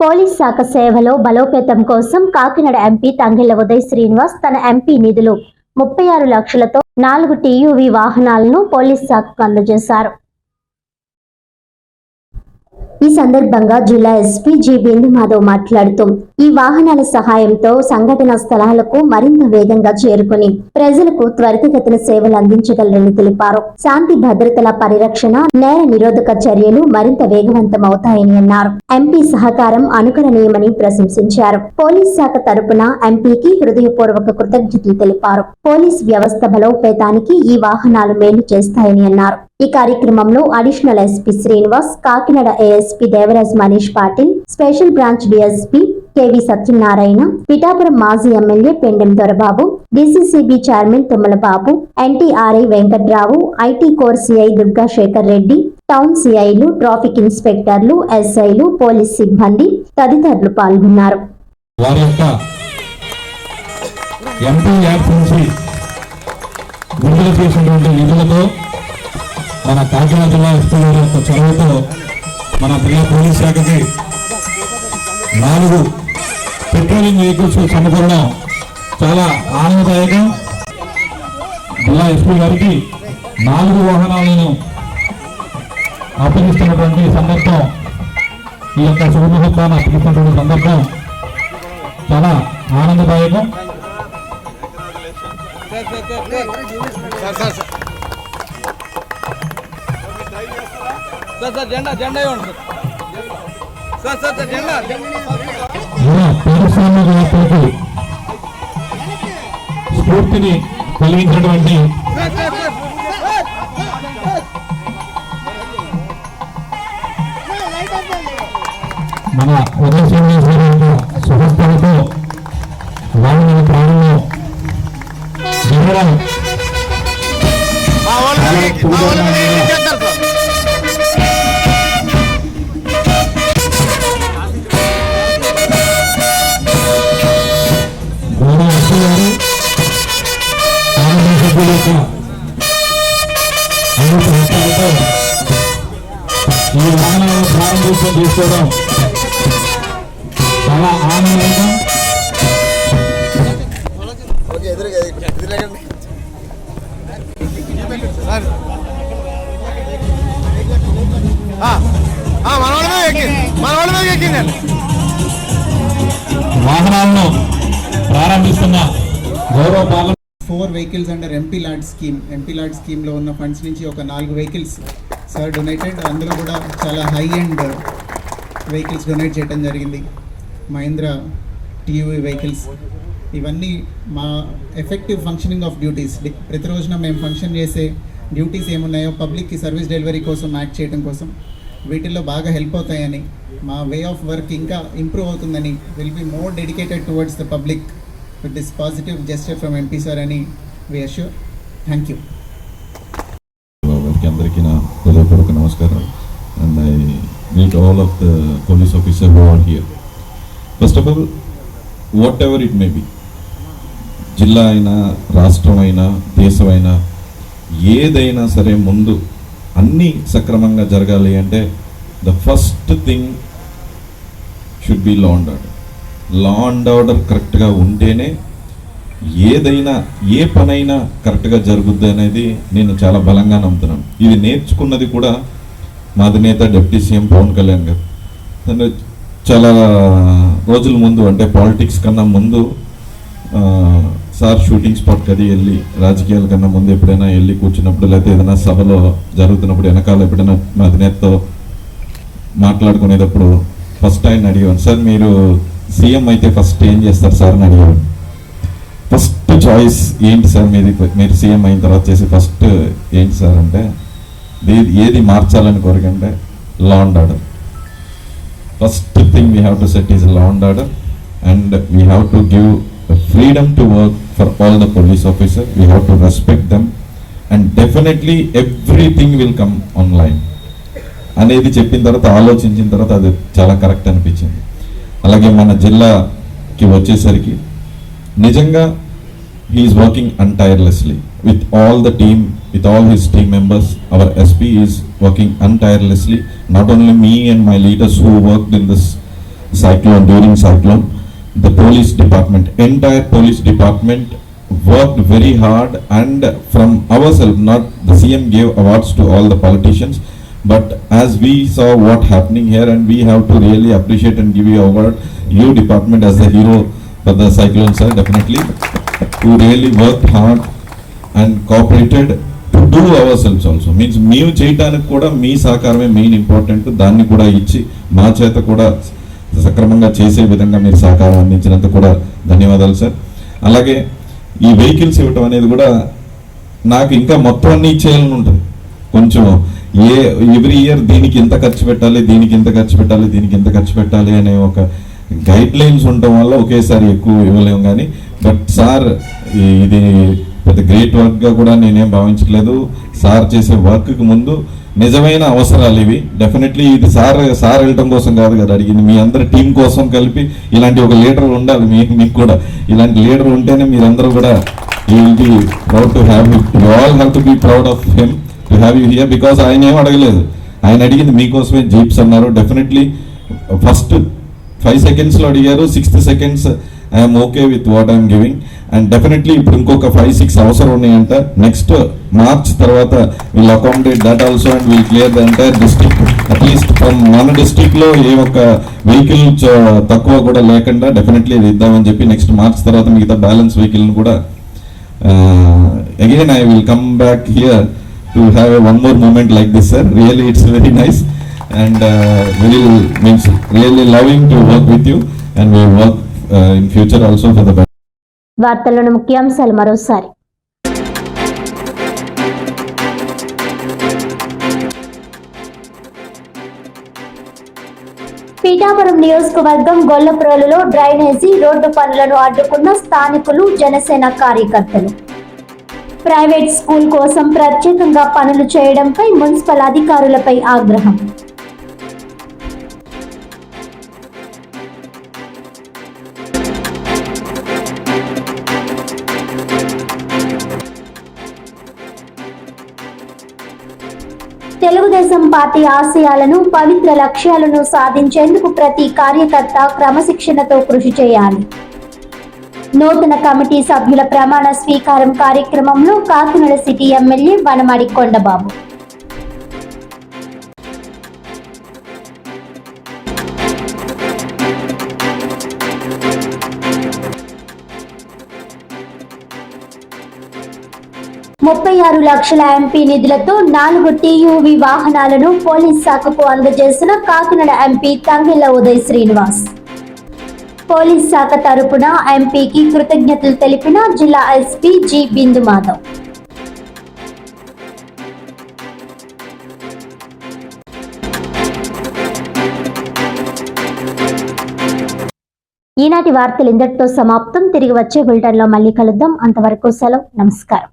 Police శాఖ సేవలో బలోపేతం కోసం కాకినాడ ఎంపీ తంగెళ్ళ ఉదయ్ శ్రీనివాస్ తన ఎంపీ నిధులు ముప్పై ఆరు లక్షలతో నాలుగు టీయూవీ వాహనాలను పోలీస్ శాఖకు అందజేశారు. ఈ సందర్భంగా జిల్లా ఎస్పీ జి బిందు మాధవ్ మాట్లాడుతూ ఈ వాహనాల సహాయంతో సంఘటన స్థలాలకు మరింత వేగంగా చేరుకుని ప్రజలకు త్వరితగతిన సేవలు అందించగలరని తెలిపారు. శాంతి భద్రతల పరిరక్షణ నేర నిరోధక చర్యలు మరింత వేగవంతం అవుతాయని అన్నారు. ఎంపీ సహకారం అనుకరణీయమని ప్రశంసించారు. పోలీస్ శాఖ తరపున ఎంపీకి హృదయపూర్వక కృతజ్ఞతలు తెలిపారు. పోలీస్ వ్యవస్థ బలోపేతానికి ఈ వాహనాలు మేలు చేస్తాయని అన్నారు. ఈ కార్యక్రమంలో additional SP Srinivas Kakinada ASP Devaraj Manish Patil special branch DSP KV Satyanarayana Pithapuram మాజీ MLA Pendem Dorababu DCCB chairman Tummalababu ఎన్టీఆర్ఐ Venkatrao IT core CI Durgasekhar Reddy town సిఐలు traffic ఇన్స్పెక్టర్లు ఎస్ఐలు పోలీస్ సిబ్బంది తదితరులు పాల్గొన్నారు. ఎంపీ యాప్ నుంచి విడుదల చేసినటువంటి నిధులతో మన కాకినాడ జిల్లా ఎస్పీ యొక్క చొరవతో మన జిల్లా పోలీస్ శాఖకి నాలుగు పెట్రోలింగ్ వెహికల్స్ సమకూరడం చాలా ఆనందదాయకం. జిల్లా ఎస్పీ గారికి నాలుగు వాహనాలను అప్పగిస్తున్నటువంటి సందర్భం ఈ యొక్క శుభముహూర్తాన్ని అప్పగిస్తున్నటువంటి సందర్భం చాలా ఆనందదాయకం. సార్ సార్ జెండా జెండా ఇవ్వండి సార్. సార్ సార్ జెండా. మన పారిశ్రామికవేత్తలకు స్ఫూర్తిని కలిగించినటువంటి మన ఉదయ శ్రీనివాస్ గారి సుహృత్తులతో వాహన ప్రాణంలో దిగడం అన్ని ఈ వాహనాలను ప్రారంభోత్సవం చేసుకోవడం చాలా ఆనందంగా వాహనాలను ప్రారంభిస్తున్న గౌరవ పాలన four vehicles under MP LAD scheme MP LAD స్కీమ్లో ఉన్న ఫండ్స్ నుంచి ఒక నాలుగు వెహికల్స్ సార్ డొనేటెడ్ అందులో కూడా చాలా హై అండ్ వెహికల్స్ డొనేట్ చేయడం జరిగింది. మహేంద్ర టీయూవీ వెహికల్స్ ఇవన్నీ మా ఎఫెక్టివ్ ఫంక్షనింగ్ ఆఫ్ డ్యూటీస్ ప్రతిరోజున మేము ఫంక్షన్ చేసే డ్యూటీస్ ఏమున్నాయో పబ్లిక్కి సర్వీస్ డెలివరీ కోసం యాక్ట్ చేయడం కోసం వీటిల్లో బాగా హెల్ప్ అవుతాయని మా వే ఆఫ్ వర్క్ ఇంకా ఇంప్రూవ్ అవుతుందని will be more dedicated towards the public with this positive gesture from MP sir అని వి అష్యూర్ థ్యాంక్ యూ అందరికీ నా హృదయపూర్వక నమస్కారం and I meet all of the police officer who are here first of all whatever it may be జిల్లా అయినా రాష్ట్రం అయినా దేశం అయినా ఏదైనా సరే ముందు అన్నీ సక్రమంగా జరగాలి అంటే the first thing should be law law and order కరెక్ట్గా ఉంటేనే ఏదైనా ఏ పనైనా కరెక్ట్గా జరుగుద్ది అనేది నేను చాలా బలంగా నమ్ముతున్నాను. ఇది నేర్చుకున్నది కూడా మా అధినేత డిప్యూటీ సీఎం పవన్ కళ్యాణ్ గారు. తను చాలా రోజుల ముందు అంటే పాలిటిక్స్ కన్నా ముందు సార్ షూటింగ్ స్పాట్కి అది వెళ్ళి రాజకీయాల కన్నా ముందు ఎప్పుడైనా వెళ్ళి కూర్చున్నప్పుడు లేకపోతే ఏదైనా సభలో జరుగుతున్నప్పుడు వెనకాల ఎప్పుడైనా మా అధినేతతో మాట్లాడుకునేటప్పుడు ఫస్ట్ ఆయన అడిగాను సార్ మీరు సీఎం అయితే ఫస్ట్ ఏం చేస్తారు సార్ అని అడిగాడు ఫస్ట్ చాయిస్ ఏంటి సార్ మీది? మీరు సీఎం అయిన తర్వాత చేసి ఫస్ట్ ఏంటి సార్ అంటే ఏది ఏది మార్చాలని కోరికంటే law and order first thing we have to set is law and order and we have to give freedom to work for all the police officer. We have to respect them and definitely everything will come online. అనేది చెప్పిన తర్వాత ఆలోచించిన తర్వాత అది చాలా correct అనిపించింది. అలాగే మన జిల్లాకి వచ్చేసరికి నిజంగా he's working untirelessly with all the team with all his team members. Our SP is working untirelessly. Not only me and my leaders who worked in this cyclone, during cyclone, the police department, entire police department worked very hard and from ourselves, not the CM gave awards to all the politicians, but as we saw what happening here and we have to really appreciate and give you award you department as the hero for the cyclone sir definitely to really work hard and cooperated to do our self also means మేము చేయడానికి కూడా మీ సహకారమే main important దాన్ని కూడా ఇచ్చి మా చేత కూడా సక్రమంగా చేసే విధంగా మీరు సహకారం అందించినంత కూడా ధన్యవాదాలు సార్ అలాగే ఈ వెహికల్స్ ఇవ్వటం అనేది కూడా నాకు ఇంకా మొత్తం అన్ని ఇచ్చేయాలని ఉంటుంది. కొంచెం ఏ ఎవ్రీ ఇయర్ దీనికి ఇంత ఖర్చు పెట్టాలి దీనికి ఇంత ఖర్చు పెట్టాలి దీనికి ఇంత ఖర్చు పెట్టాలి అనే ఒక గైడ్ లైన్స్ ఉండటం వల్ల ఒకేసారి ఎక్కువ ఇవ్వలేము కానీ బట్ సార్ ఇది పెద్ద గ్రేట్ వర్క్గా కూడా నేనేం భావించట్లేదు. సార్ చేసే వర్క్కి ముందు నిజమైన అవసరాలు ఇవి. డెఫినెట్లీ ఇది సార్ సార్ వెళ్ళటం కోసం కాదు కదా అడిగింది. మీ అందరి టీం కోసం కలిపి ఇలాంటి ఒక లీడర్ ఉండాలి. మీ మీకు కూడా ఇలాంటి లీడర్ ఉంటేనే మీరందరూ కూడా you will be proud to have you all have to be proud of him to have you here because ఆయన ఏం అడగలేదు. ఆయన అడిగింది మీకోసమే జీప్స్ అన్నారు. డెఫినెట్లీ ఫస్ట్ ఫైవ్ సెకండ్స్లో అడిగారు sixth seconds I'm okay with what I'm giving and definitely ఇప్పుడు ఇంకొక ఫైవ్ సిక్స్ అవసరం ఉన్నాయంట. నెక్స్ట్ మార్చ్ తర్వాత will accommodate that also and we'll clear the entire district at least from మన డిస్టిక్లో ఏ ఒక్క వెహికల్ తక్కువ కూడా లేకుండా డెఫినెట్లీ ఇది ఇద్దామని చెప్పి నెక్స్ట్ మార్చ్ తర్వాత మిగతా బ్యాలెన్స్ వెహికల్ కూడా again I will come back here to have a one more moment like this sir really it's very nice and very means really loving to work with you and we work in future also for the వార్తల్లోని ముఖ్యాంశాలు మరోసారి. పీఠాపురం నియోజకవర్గం గొల్లప్రోలులో drainage road పనులను అడ్డుకున్న స్థానికులు జనసేన కార్యకర్తలు. Private school కోసం ప్రత్యేకంగా పనులు చేయడంపై మున్సిపల్ అధికారులపై ఆగ్రహం. తెలుగుదేశం పార్టీ ఆశయాలను పవిత్ర లక్ష్యాలను సాధించేందుకు ప్రతి కార్యకర్త క్రమశిక్షణతో కృషి చేయాలి. నూతన కమిటీ సభ్యుల ప్రమాణ స్వీకారం కార్యక్రమంలో కాకినాడ సిటీ ఎమ్మెల్యే వనమాడి కొండబాబు. ముప్పై ఆరు లక్షల ఎంపీ నిధులతో నాలుగు టీయూవీ వాహనాలను పోలీస్ శాఖకు అందజేసిన కాకినాడ ఎంపీ తంగిళ్ళ ఉదయ్ శ్రీనివాస్. పోలీస్ శాఖ తరపున ఎంపీకి కృతజ్ఞతలు తెలిపిన జిల్లా ఎస్పీ జి బిందు మాధవ్ ఈనాటి వార్తలు ఇందటితో సమాప్తం. తిరిగి వచ్చే బులెటిన్లో మళ్ళీ కలుద్దాం. అంతవరకు సెలవు. నమస్కారం.